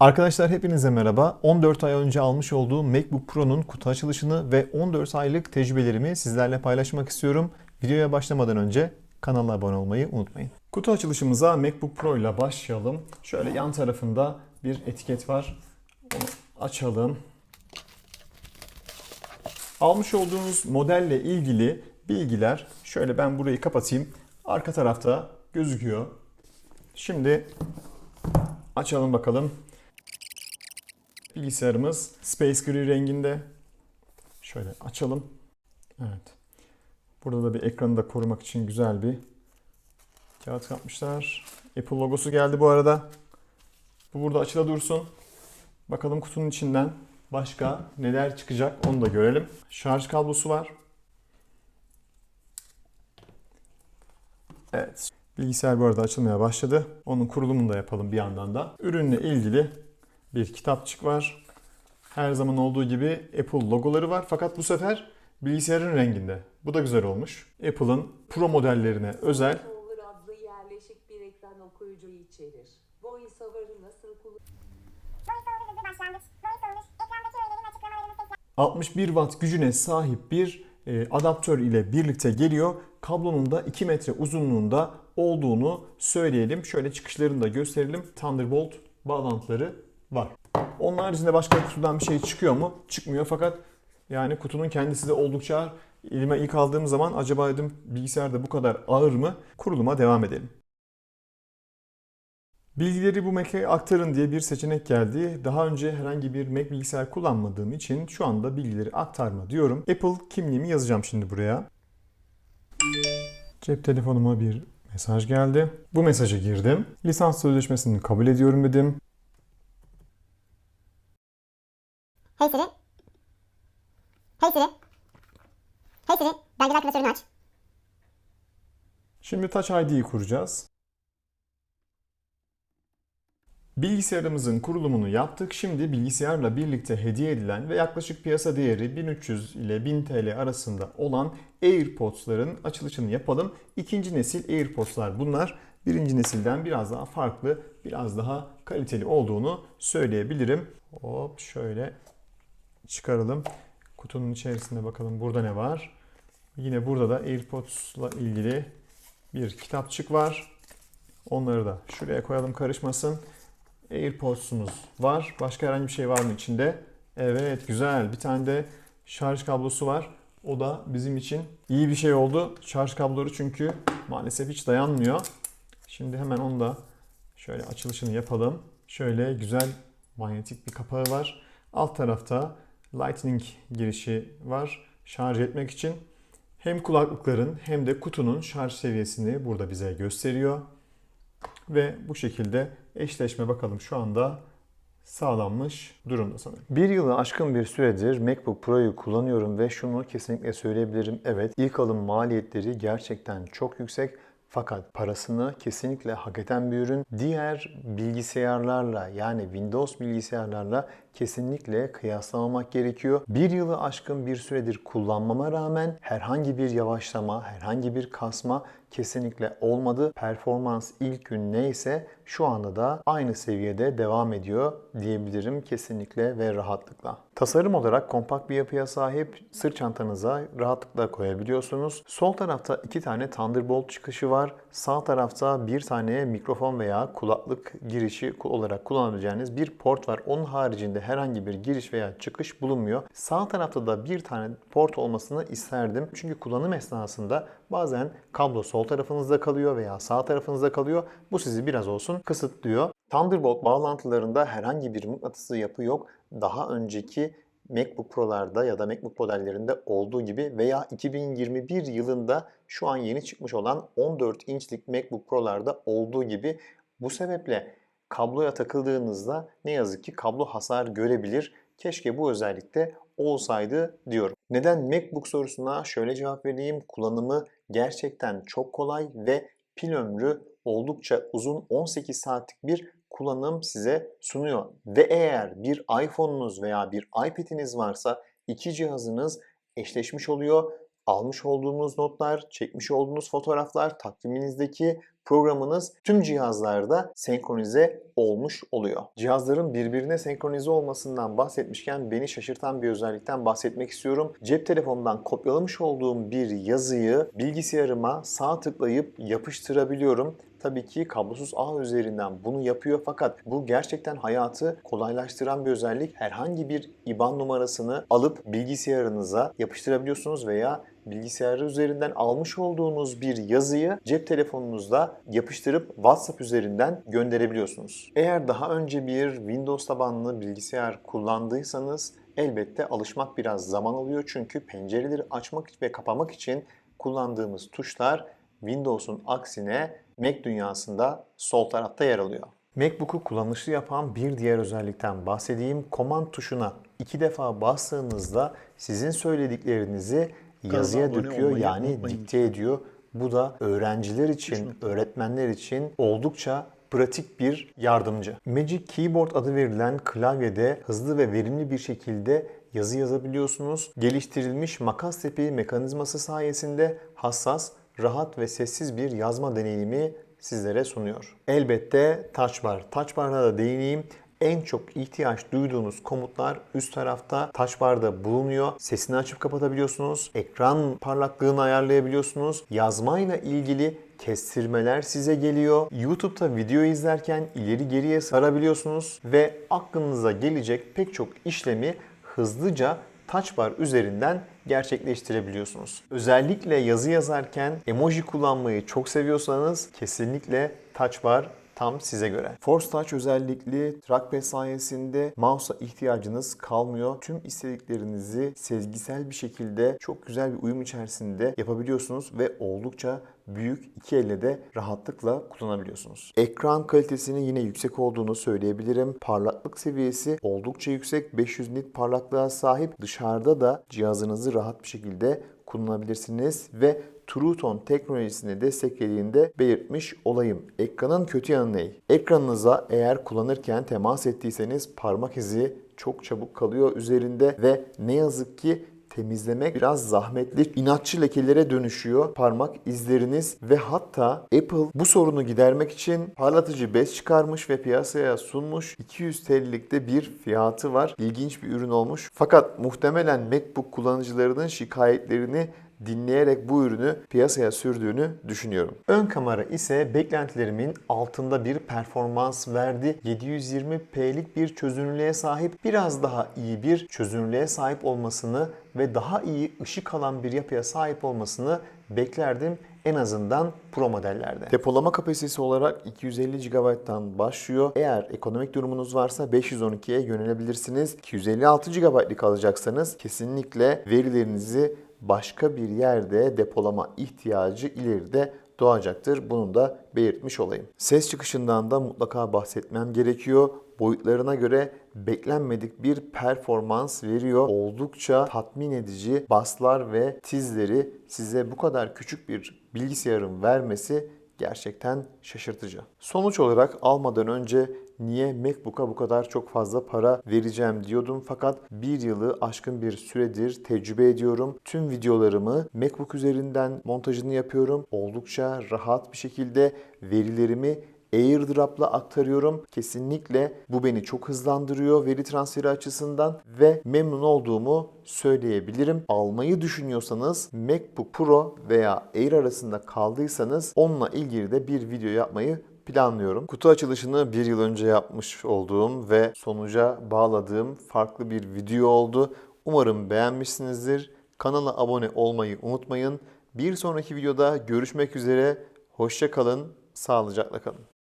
Arkadaşlar hepinize merhaba. 14 ay önce almış olduğum MacBook Pro'nun kutu açılışını ve 14 aylık tecrübelerimi sizlerle paylaşmak istiyorum. Videoya başlamadan önce kanala abone olmayı unutmayın. Kutu açılışımıza MacBook Pro ile başlayalım. Şöyle yan tarafında bir etiket var. Onu açalım. Almış olduğunuz modelle ilgili bilgiler şöyle ben burayı kapatayım. Arka tarafta gözüküyor. Şimdi açalım bakalım. Bilgisayarımız Space Gray renginde. Şöyle açalım. Evet. Burada da bir ekranı da korumak için güzel bir kağıt yapmışlar. Apple logosu geldi bu arada. Bu burada açıda dursun. Bakalım kutunun içinden başka neler çıkacak onu da görelim. Şarj kablosu var. Evet. Bilgisayar bu arada açılmaya başladı. Onun kurulumunu da yapalım bir yandan da. Ürünle ilgili bir kitapçık var. Her zaman olduğu gibi Apple logoları var fakat bu sefer bilgisayarın renginde. Bu da güzel olmuş. Apple'ın Pro modellerine özel adlı yerleşik bir ekran okuyucuyu içerir. VoiceOver'ı nasıl kullanılır? VoiceOver hızlı başlangıç. VoiceOver, ekrandaki öğelerin açıklamalarını tekrar 61 watt gücüne sahip bir e, adaptör ile birlikte geliyor. Kablonun da 2 metre uzunluğunda olduğunu söyleyelim. Şöyle çıkışlarını da gösterelim. Thunderbolt bağlantıları var. Onun haricinde başka kutudan bir şey çıkıyor mu? Çıkmıyor fakat yani kutunun kendisi de oldukça ağır. Elime ilk aldığım zaman acaba dedim bilgisayarda bu kadar ağır mı? Kuruluma devam edelim. Bilgileri bu Mac'e aktarın diye bir seçenek geldi. Daha önce herhangi bir Mac bilgisayar kullanmadığım için şu anda bilgileri aktarma diyorum. Apple kimliğimi yazacağım şimdi buraya. Cep telefonuma bir mesaj geldi. Bu mesaja girdim. Lisans sözleşmesini kabul ediyorum dedim. Hey Siri. Hey Siri. Hey Siri, belgeler klasörünü aç. Şimdi Touch ID'yi kuracağız. Bilgisayarımızın kurulumunu yaptık. Şimdi bilgisayarla birlikte hediye edilen ve yaklaşık piyasa değeri 1300 ile 1000 TL arasında olan AirPods'ların açılışını yapalım. İkinci nesil AirPods'lar bunlar. Birinci nesilden biraz daha farklı, biraz daha kaliteli olduğunu söyleyebilirim. Hop şöyle çıkaralım. Kutunun içerisinde bakalım burada ne var. Yine burada da AirPods'la ilgili bir kitapçık var. Onları da şuraya koyalım karışmasın. AirPods'umuz var. Başka herhangi bir şey var mı içinde? Evet güzel. Bir tane de şarj kablosu var. O da bizim için iyi bir şey oldu. Şarj kabloları çünkü maalesef hiç dayanmıyor. Şimdi hemen onu da şöyle açılışını yapalım. Şöyle güzel manyetik bir kapağı var. Alt tarafta Lightning girişi var. Şarj etmek için hem kulaklıkların hem de kutunun şarj seviyesini burada bize gösteriyor. Ve bu şekilde eşleşme bakalım şu anda sağlanmış durumda sanırım. Bir yılı aşkın bir süredir MacBook Pro'yu kullanıyorum ve şunu kesinlikle söyleyebilirim. Evet ilk alım maliyetleri gerçekten çok yüksek. Fakat parasını kesinlikle hak eden bir ürün. Diğer bilgisayarlarla yani Windows bilgisayarlarla kesinlikle kıyaslamamak gerekiyor. Bir yılı aşkın bir süredir kullanmama rağmen herhangi bir yavaşlama, herhangi bir kasma kesinlikle olmadı. Performans ilk gün neyse şu anda da aynı seviyede devam ediyor diyebilirim kesinlikle ve rahatlıkla. Tasarım olarak kompakt bir yapıya sahip sırt çantanıza rahatlıkla koyabiliyorsunuz. Sol tarafta iki tane Thunderbolt çıkışı var. Sağ tarafta bir tane mikrofon veya kulaklık girişi olarak kullanabileceğiniz bir port var. Onun haricinde herhangi bir giriş veya çıkış bulunmuyor. Sağ tarafta da bir tane port olmasını isterdim. Çünkü kullanım esnasında bazen kablo sol tarafınızda kalıyor veya sağ tarafınızda kalıyor. Bu sizi biraz olsun kısıtlıyor. Thunderbolt bağlantılarında herhangi bir mıknatısı yapı yok. Daha önceki MacBook Pro'larda ya da MacBook modellerinde olduğu gibi veya 2021 yılında şu an yeni çıkmış olan 14 inçlik MacBook Pro'larda olduğu gibi bu sebeple kabloya takıldığınızda ne yazık ki kablo hasar görebilir. Keşke bu özellikle olsaydı diyorum. Neden MacBook sorusuna şöyle cevap vereyim. Kullanımı gerçekten çok kolay ve pil ömrü oldukça uzun 18 saatlik bir kullanım size sunuyor. Ve eğer bir iPhone'unuz veya bir iPad'iniz varsa iki cihazınız eşleşmiş oluyor. Almış olduğunuz notlar, çekmiş olduğunuz fotoğraflar, takviminizdeki programınız tüm cihazlarda senkronize olmuş oluyor. Cihazların birbirine senkronize olmasından bahsetmişken beni şaşırtan bir özellikten bahsetmek istiyorum. Cep telefonundan kopyalamış olduğum bir yazıyı bilgisayarıma sağ tıklayıp yapıştırabiliyorum. Tabii ki kablosuz ağ üzerinden bunu yapıyor fakat bu gerçekten hayatı kolaylaştıran bir özellik. Herhangi bir IBAN numarasını alıp bilgisayarınıza yapıştırabiliyorsunuz veya bilgisayarı üzerinden almış olduğunuz bir yazıyı cep telefonunuzda yapıştırıp WhatsApp üzerinden gönderebiliyorsunuz. Eğer daha önce bir Windows tabanlı bilgisayar kullandıysanız elbette alışmak biraz zaman alıyor çünkü pencereleri açmak ve kapamak için kullandığımız tuşlar Windows'un aksine Mac dünyasında sol tarafta yer alıyor. MacBook'u kullanışlı yapan bir diğer özellikten bahsedeyim. Command tuşuna iki defa bastığınızda sizin söylediklerinizi yazıya döküyor olmayı yani unutmayın. dikte ediyor. Bu da öğrenciler için, öğretmenler için oldukça pratik bir yardımcı. Magic Keyboard adı verilen klavyede hızlı ve verimli bir şekilde yazı yazabiliyorsunuz. Geliştirilmiş makas tipi mekanizması sayesinde hassas, rahat ve sessiz bir yazma deneyimi sizlere sunuyor. Elbette Touch Bar. Touch Bar'ına da değineyim. En çok ihtiyaç duyduğunuz komutlar üst tarafta Touch Bar'da bulunuyor. Sesini açıp kapatabiliyorsunuz. Ekran parlaklığını ayarlayabiliyorsunuz. Yazmayla ilgili kestirmeler size geliyor. YouTube'da video izlerken ileri geriye sarabiliyorsunuz ve aklınıza gelecek pek çok işlemi hızlıca Touch Bar üzerinden gerçekleştirebiliyorsunuz. Özellikle yazı yazarken emoji kullanmayı çok seviyorsanız kesinlikle Touch Bar tam size göre. Force Touch özellikli trackpad sayesinde mouse'a ihtiyacınız kalmıyor. Tüm istediklerinizi sezgisel bir şekilde çok güzel bir uyum içerisinde yapabiliyorsunuz ve oldukça büyük iki elle de rahatlıkla kullanabiliyorsunuz. Ekran kalitesinin yine yüksek olduğunu söyleyebilirim. Parlaklık seviyesi oldukça yüksek. 500 nit parlaklığa sahip. Dışarıda da cihazınızı rahat bir şekilde kullanabilirsiniz ve True Tone teknolojisini desteklediğini de belirtmiş olayım. Ekranın kötü yanı ne? Ekranınıza eğer kullanırken temas ettiyseniz parmak izi çok çabuk kalıyor üzerinde ve ne yazık ki temizlemek biraz zahmetli. İnatçı lekelere dönüşüyor parmak izleriniz ve hatta Apple bu sorunu gidermek için parlatıcı bez çıkarmış ve piyasaya sunmuş. 200 TL'likte bir fiyatı var. İlginç bir ürün olmuş. Fakat muhtemelen MacBook kullanıcılarının şikayetlerini dinleyerek bu ürünü piyasaya sürdüğünü düşünüyorum. Ön kamera ise beklentilerimin altında bir performans verdi. 720p'lik bir çözünürlüğe sahip, biraz daha iyi bir çözünürlüğe sahip olmasını ve daha iyi ışık alan bir yapıya sahip olmasını beklerdim en azından Pro modellerde. Depolama kapasitesi olarak 250 GB'dan başlıyor. Eğer ekonomik durumunuz varsa 512'ye yönelebilirsiniz. 256 GB'lık alacaksanız kesinlikle verilerinizi başka bir yerde depolama ihtiyacı ileride doğacaktır. Bunu da belirtmiş olayım. Ses çıkışından da mutlaka bahsetmem gerekiyor. Boyutlarına göre beklenmedik bir performans veriyor. Oldukça tatmin edici baslar ve tizleri size bu kadar küçük bir bilgisayarın vermesi gerçekten şaşırtıcı. Sonuç olarak almadan önce niye MacBook'a bu kadar çok fazla para vereceğim diyordum fakat bir yılı aşkın bir süredir tecrübe ediyorum. Tüm videolarımı MacBook üzerinden montajını yapıyorum. Oldukça rahat bir şekilde verilerimi AirDrop'la aktarıyorum. Kesinlikle bu beni çok hızlandırıyor veri transferi açısından ve memnun olduğumu söyleyebilirim. Almayı düşünüyorsanız MacBook Pro veya Air arasında kaldıysanız onunla ilgili de bir video yapmayı planlıyorum. Kutu açılışını bir yıl önce yapmış olduğum ve sonuca bağladığım farklı bir video oldu. Umarım beğenmişsinizdir. Kanala abone olmayı unutmayın. Bir sonraki videoda görüşmek üzere. Hoşça kalın, sağlıcakla kalın.